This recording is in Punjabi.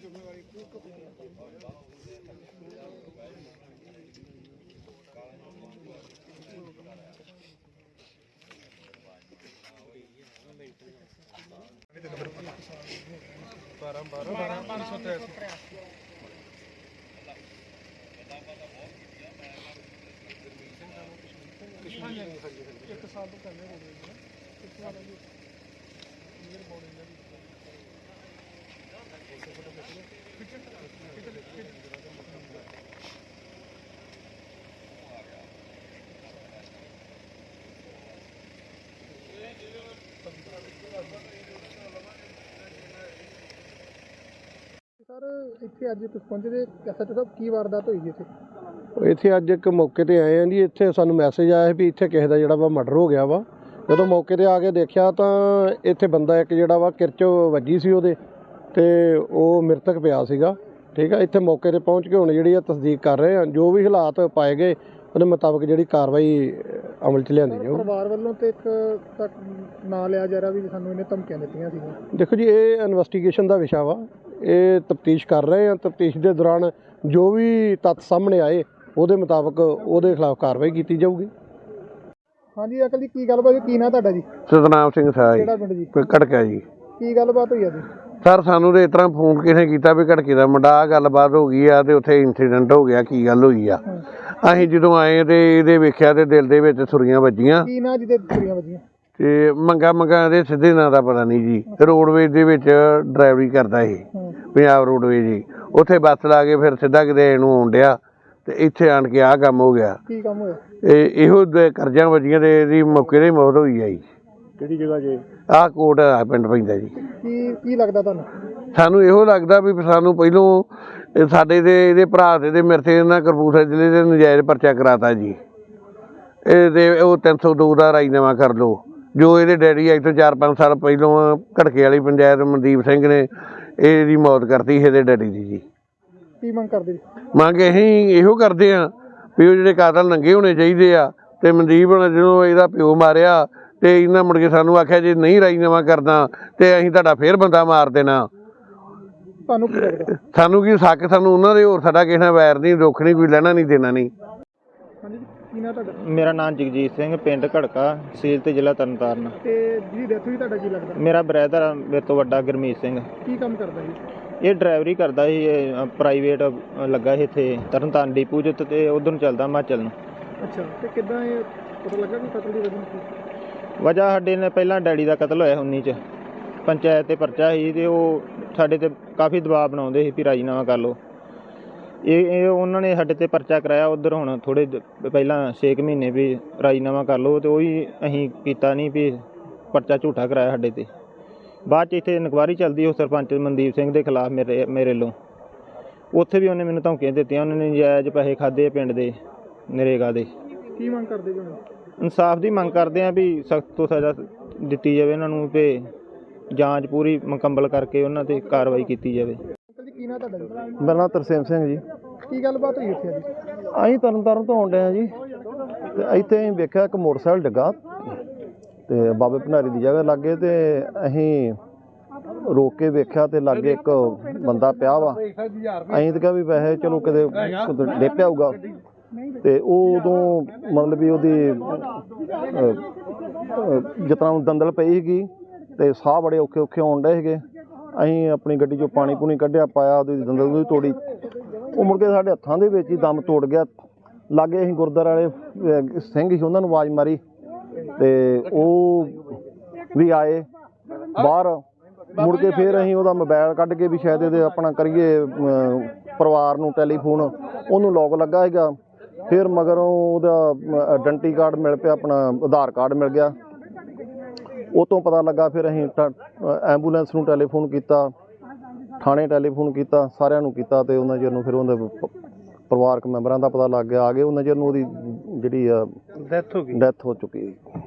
ਜ਼ਿੰਮੇਵਾਰੀ ਬਾਰਾਂ ਬਾਰਾਂ ਬਾਰਾਂ ਸੌ ਤੇ ਇੱਕ ਸਾਲ ਤੋਂ ਕਰਨੇ ਹੋ ਗਏ ਜੀ ਇੱਕ ਸਾਲ ਦੀ ਮੇਰ ਬੋਰਡ ਇਹਨਾਂ ਦੀ ਸਰ, ਇੱਥੇ ਅੱਜ ਤੁਸੀਂ ਪਹੁੰਚੇ ਐਸਐਚਓ ਸਾਹਿਬ, ਕੀ ਵਾਰਦਾਤ ਹੋਈ ਜੀ ਇੱਥੇ? ਇੱਥੇ ਅੱਜ ਇੱਕ ਮੌਕੇ ਤੇ ਆਏ ਆ ਜੀ, ਇੱਥੇ ਸਾਨੂੰ ਮੈਸੇਜ ਆਇਆ ਵੀ ਇੱਥੇ ਕਿਸੇ ਦਾ ਜਿਹੜਾ ਵਾ ਮਰਡਰ ਹੋ ਗਿਆ ਵਾ। ਜਦੋਂ ਮੌਕੇ ਤੇ ਆ ਕੇ ਦੇਖਿਆ ਤਾਂ ਇੱਥੇ ਬੰਦਾ ਇੱਕ ਜਿਹੜਾ ਵਾ ਕਿਰਚ ਵੱਜੀ ਸੀ ਉਹਦੇ। ਤੇ ਉਹ ਮ੍ਰਿਤਕ ਪਿਆ ਸੀਗਾ। ਠੀਕ ਆ ਇੱਥੇ ਮੌਕੇ ਤੇ ਪਹੁੰਚ ਕੇ ਹੁਣ ਜਿਹੜੀ ਆ ਤਸਦੀਕ ਕਰ ਰਹੇ ਆ ਜੋ ਵੀ ਹਾਲਾਤ ਪਾਏ ਗਏ ਉਹਦੇ ਮੁਤਾਬਕ ਜਿਹੜੀ ਕਾਰਵਾਈ ਅਮਲ 'ਚ ਲਿਆਂਦੀ ਜਾਊ ਪਰਿਵਾਰ ਵੱਲੋਂ ਤੇ ਇੱਕ ਤੱਕ ਨਾਂ ਲਿਆ ਜਾ ਰਿਹਾ ਵੀ ਸਾਨੂੰ ਇਹਨੇ ਧਮਕੀਆਂ ਦਿੱਤੀਆਂ ਸੀਗੀਆਂ। ਦੇਖੋ ਜੀ ਇਹ ਇਨਵੈਸਟੀਗੇਸ਼ਨ ਦਾ ਵਿਸ਼ਾ ਵਾ। ਇਹ ਤਫਤੀਸ਼ ਕਰ ਰਹੇ ਆ। ਤਫਤੀਸ਼ ਦੇ ਦੌਰਾਨ ਜੋ ਵੀ ਤੱਥ ਸਾਹਮਣੇ ਆਏ ਉਹਦੇ ਮੁਤਾਬਕ ਉਹਦੇ ਖਿਲਾਫ ਕਾਰਵਾਈ ਕੀਤੀ ਜਾਊਗੀ। ਹਾਂਜੀ ਅਕਲ ਜੀ ਕੀ ਗੱਲਬਾਤ ਹੋਈ? ਕੀ ਨਾਂ ਤੁਹਾਡਾ ਜੀ? ਸਤਨਾਮ ਸਿੰਘ ਸਾਹ। ਜੀ ਕਿਹੜਾ ਪਿੰਡ ਜੀ? ਕੜਕਾ ਜੀ? ਕੀ ਗੱਲਬਾਤ ਹੋਈ ਅੱਜ ਸਰ ਸਾਨੂੰ ਤੇ ਇਸ ਤਰ੍ਹਾਂ ਫੋਨ ਕਿਸੇ ਕੀਤਾ ਵੀ ਘੜਕੇ ਦਾ ਮੁੰਡਾ ਆਹ ਗੱਲਬਾਤ ਹੋ ਗਈ ਆ ਤੇ ਉੱਥੇ ਇਨਸੀਡੈਂਟ ਹੋ ਗਿਆ ਕੀ ਗੱਲ ਹੋਈ ਆ। ਅਸੀਂ ਜਦੋਂ ਆਏ ਤੇ ਇਹਦੇ ਵੇਖਿਆ ਤੇ ਦਿਲ ਦੇ ਵਿੱਚ ਸੁਰੀਆਂ ਵੱਜੀਆਂ। ਕੀ ਨਾਂ ਜਿਹਦੇ ਕੁੜੀਆਂ ਵੱਜੀਆਂ? ਤੇ ਮੰਗਾ ਮੰਗਾ ਦੇ ਸਿੱਧੇ ਨਾਂ ਦਾ ਪਤਾ ਨਹੀਂ ਜੀ। ਰੋਡਵੇਜ ਦੇ ਵਿੱਚ ਡਰਾਈਵਰੀ ਕਰਦਾ ਸੀ ਹੂੰ। ਪੰਜਾਬ ਰੋਡਵੇਜ ਜੀ ਉੱਥੇ ਬੱਸ ਲਾ ਕੇ ਫਿਰ ਸਿੱਧਾ ਕਿਤੇ ਇਹਨੂੰ ਆਉਣ ਡਿਆ ਤੇ ਇੱਥੇ ਆਣ ਕੇ ਆਹ ਕੰਮ ਹੋ ਗਿਆ। ਕੀ ਕੰਮ ਹੋਇਆ? ਇਹ ਇਹੋ ਦੇ ਕਰਜ਼ਾਂ ਵੱਜੀਆਂ ਤੇ ਇਹਦੀ ਮੌਕੇ ਤੇ ਹੀ ਮੌਤ ਹੋਈ ਆ ਜੀ। ਕਿਹੜੀ ਜਗ੍ਹਾ ਜੀ? ਆਹ ਕੋਟ ਆ ਪਿੰਡ ਪੈਂਦਾ ਜੀ। ਕੀ ਕੀ ਲੱਗਦਾ ਤੁਹਾਨੂੰ? ਸਾਨੂੰ ਇਹੋ ਲੱਗਦਾ ਵੀ ਸਾਨੂੰ ਪਹਿਲੋਂ ਇਹ ਸਾਡੇ ਤੇ ਇਹਦੇ ਭਰਾ ਤੇ ਤੇ ਮੇਰੇ ਤੇ ਇਹਨਾਂ ਕਰਪੂਰਥਲੇ ਜ਼ਿਲ੍ਹੇ ਦੇ ਨਜਾਇਜ਼ ਪਰਚਾ ਕਰਾਤਾ ਜੀ। ਇਹ ਤੇ ਉਹ 302 ਦਾ ਰਾਜੀਨਾਮਾ ਕਰ ਲਓ। ਜੋ ਇਹਦੇ ਡੈਡੀ ਤੋਂ 4-5 ਸਾਲ ਪਹਿਲੋਂ ਘੜਕੇ ਵਾਲੀ ਪੰਚਾਇਤ ਮਨਦੀਪ ਸਿੰਘ ਨੇ ਇਹਦੀ ਮੌਤ ਕਰਤੀ ਇਹਦੇ ਡੈਡੀ ਦੀ ਜੀ। ਕੀ ਮੰਗ ਕਰਦੇ? ਮੰਗ ਅਸੀਂ ਇਹੋ ਕਰਦੇ ਆ ਵੀ ਉਹ ਜਿਹੜੇ ਕਾਤਲ ਨੰਗੇ ਹੋਣੇ ਚਾਹੀਦੇ ਆ ਤੇ ਮਨਦੀਪ ਹੁਣ ਜਦੋਂ ਇਹਦਾ ਪਿਓ ਮਾਰਿਆ ਤੇ ਇਹਨਾਂ ਮੁੜ ਕੇ ਸਾਨੂੰ ਆਖਿਆ ਜੇ ਨਹੀਂ ਰਾਜੀਨਾਮਾ ਕਰਦਾ ਤੇ ਅਸੀਂ ਤੁਹਾਡਾ ਫੇਰ ਬੰਦਾ ਮਾਰ ਦੇਣਾ। ਤੁਹਾਨੂੰ ਕੀ ਲੱਗਦਾ? ਸਾਨੂੰ ਕੀ ਸੱਕ? ਸਾਨੂੰ ਉਹਨਾਂ ਦੇ ਹੋਰ ਸਾਡਾ ਕਿਸੇ ਨਾਲ ਵੈਰ ਨਹੀਂ ਦੁੱਖ ਨਹੀਂ ਕੋਈ ਲੈਣਾ ਨਹੀਂ ਦੇਣਾ ਨਹੀਂ। ਹਾਂਜੀ ਜੀ, ਕੀ ਨਾਂ ਤੁਹਾਡਾ? ਮੇਰਾ ਨਾਮ ਜਗਜੀਤ ਸਿੰਘ ਪਿੰਡ ਘੜਕਾ ਸੀਲ ਤੇ ਜ਼ਿਲ੍ਹਾ ਤਰਨਤਾਰਨ। ਤੇ ਜਿਹਦੀ ਡੈਥ ਹੋਈ ਤੁਹਾਡਾ ਕੀ ਲੱਗਦਾ? ਮੇਰਾ ਬ੍ਰਦਰ ਮੇਰੇ ਤੋਂ ਵੱਡਾ ਗੁਰਮੀਤ ਸਿੰਘ। ਕੀ ਕੰਮ ਕਰਦਾ ਜੀ ਇਹ ਡਰਾਈਵਰੀ ਕਰਦਾ ਸੀ ਪ੍ਰਾਈਵੇਟ ਲੱਗਾ ਸੀ ਇੱਥੇ ਤਰਨਤਾਰਨ ਡਿਪੂ 'ਚ ਤੇ ਉਧਰ ਨੂੰ ਚੱਲਦਾ ਹਿਮਾਚਲ ਨੂੰ। ਅੱਛਾ ਤੇ ਕਿੱਦਾਂ ਇਹ ਪਤਾ ਲੱਗਾ ਵੀ ਕਤਲ ਦੀ ਵਜ੍ਹਾ ਕੀ ਵਜ੍ਹਾ ਸਾਡੇ ਨੇ ਪਹਿਲਾਂ ਡੈਡੀ ਦਾ ਕਤਲ ਹੋਇਆ 19 ਚ। ਪੰਚਾਇਤ ਤੇ ਪਰਚਾ ਸੀ ਤੇ ਉਹ ਸਾਡੇ ਤੇ ਕਾਫੀ ਦਬਾਅ ਬਣਾਉਂਦੇ ਸੀ ਵੀ ਰਾਜੀਨਾਮਾ ਕਰ ਲਓ। ਇਹ ਇਹ ਉਹਨਾਂ ਨੇ ਸਾਡੇ ਤੇ ਪਰਚਾ ਕਰਾਇਆ, ਉਧਰ ਹੁਣ ਥੋੜੇ ਪਹਿਲਾਂ 6 ਮਹੀਨੇ ਵੀ ਰਾਜੀਨਾਮਾ ਕਰ ਲਓ ਤੇ ਉਹ ਵੀ ਅਸੀਂ ਕੀਤਾ ਨਹੀਂ ਵੀ ਪਰਚਾ ਝੂਠਾ ਕਰਾਇਆ ਸਾਡੇ ਤੇ। ਬਾਅਦ ਚ ਇੱਥੇ ਇਨਕੁਆਰੀ ਚੱਲਦੀ ਉਹ ਸਰਪੰਚ ਮਨਦੀਪ ਸਿੰਘ ਦੇ ਖਿਲਾਫ ਮੇਰੇ ਮੇਰੇ ਵੱਲੋਂ। ਉੱਥੇ ਵੀ ਉਹਨੇ ਮੈਨੂੰ ਧਮਕੀਆਂ ਦਿੱਤੀਆਂ, ਉਹਨਾਂ ਨੇ ਜਾਇਜ਼ ਪੈਸੇ ਖਾਦੇ ਪਿੰਡ ਦੇ, ਨਰੇਗਾ ਦੇ। ਕੀ ਮੰਗ ਕਰਦੇ ਜੀ ਇਨਸਾਫ ਦੀ ਮੰਗ ਕਰਦੇ ਆ ਵੀ ਸਖਤ ਤੋਂ ਸਜ਼ਾ ਦਿੱਤੀ ਜਾਵੇ ਉਹਨਾਂ ਨੂੰ ਤੇ ਜਾਂਚ ਪੂਰੀ ਮੁਕੰਮਲ ਕਰਕੇ ਉਹਨਾਂ ਤੇ ਕਾਰਵਾਈ ਕੀਤੀ ਜਾਵੇ। ਅੰਕਲ ਜੀ ਕੀ ਨਾਂ ਤੁਹਾਡਾ ਜੀ? ਮੇਰਾ ਨਾਮ ਤਰਸੇਮ ਸਿੰਘ ਜੀ। ਕੀ ਗੱਲਬਾਤ ਹੋਈ ਇੱਥੇ ਅੱਜ? ਅਸੀਂ ਤਰਨਤਾਰਨ ਤੋਂ ਆਉਂਦੇ ਆ ਜੀ। ਤੇ ਇੱਥੇ ਅਸੀਂ ਵੇਖਿਆ ਇੱਕ ਮੋਟਰਸਾਈਕਲ ਡਿੱਗਾ ਤੇ ਬਾਬੇ ਭੰਡਾਰੀ ਦੀ ਜਗ੍ਹਾ ਲੱਗੇ ਤੇ ਅਸੀਂ ਰੋਕ ਕੇ ਵੇਖਿਆ ਤੇ ਲਾਗੇ ਇੱਕ ਬੰਦਾ ਪਿਆ ਵਾ। ਅਸੀਂ ਤਾਂ ਕਿਹਾ ਵੀ ਵੈਸੇ ਚਲੋ ਕਿਤੇ ਕਿਤੇ ਡੇਪਿਆ ਹੋਊਗਾ। ਤੇ ਉਹ ਉਦੋਂ ਮਤਲਬ ਵੀ ਉਹਦੀ ਤਰ੍ਹਾਂ ਦੰਦਲ ਪਈ ਸੀਗੀ ਤੇ ਸਾਹ ਬੜੇ ਔਖੇ ਔਖੇ ਆਉਣ ਡਏ ਸੀਗੇ। ਅਸੀਂ ਆਪਣੀ ਗੱਡੀ 'ਚੋਂ ਪਾਣੀ ਪੂਣੀ ਕੱਢਿਆ ਪਾਇਆ ਉਹਦੀ ਦੰਦਲ ਵੀ ਤੋੜੀ। ਉਹ ਮੁੜ ਕੇ ਸਾਡੇ ਹੱਥਾਂ ਦੇ ਵਿੱਚ ਹੀ ਦਮ ਤੋੜ ਗਿਆ। ਲਾਗੇ ਅਸੀਂ ਗੁਰਦੁਆਰਾ ਵਾਲੇ ਸਿੰਘ ਸੀ ਉਹਨਾਂ ਨੂੰ ਆਵਾਜ਼ ਮਾਰੀ। ਤੇ ਉਹ ਵੀ ਆਏ। ਬਾਹਰ ਮੁੜ ਕੇ ਫਿਰ ਅਸੀਂ ਉਹਦਾ ਮੋਬਾਈਲ ਕੱਢ ਕੇ ਵੀ ਸ਼ਾਇਦ ਇਹਦੇ ਆਪਣਾ ਕਰੀਏ ਪਰਿਵਾਰ ਨੂੰ ਟੈਲੀਫੋਨ। ਉਹਨੂੰ ਲੋਕ ਲੱਗਾ ਹੈਗਾ ਫਿਰ ਮਗਰੋਂ ਉਹਦਾ ਆਇਡੈਂਟੀ ਕਾਰਡ ਮਿਲ ਪਿਆ ਆਪਣਾ ਆਧਾਰ ਕਾਰਡ ਮਿਲ ਗਿਆ। ਉਹ ਤੋਂ ਪਤਾ ਲੱਗਾ ਫਿਰ ਅਸੀਂ ਐਂਬੂਲੈਂਸ ਨੂੰ ਟੈਲੀਫੋਨ ਕੀਤਾ ਥਾਣੇ ਟੈਲੀਫੋਨ ਕੀਤਾ ਸਾਰਿਆਂ ਨੂੰ ਕੀਤਾ ਤੇ ਉਹਨਾਂ ਚਿਰ ਨੂੰ ਫਿਰ ਉਹਦੇ ਪਰਿਵਾਰਕ ਮੈਂਬਰਾਂ ਦਾ ਪਤਾ ਲੱਗ ਗਿਆ। ਆ ਗਏ ਉਹਨਾਂ ਚਿਰ ਨੂੰ ਉਹਦੀ ਜਿਹੜੀ ਡੈਥ ਹੋ ਗਈ। ਡੈਥ ਹੋ ਚੁੱਕੀ ਹੈ।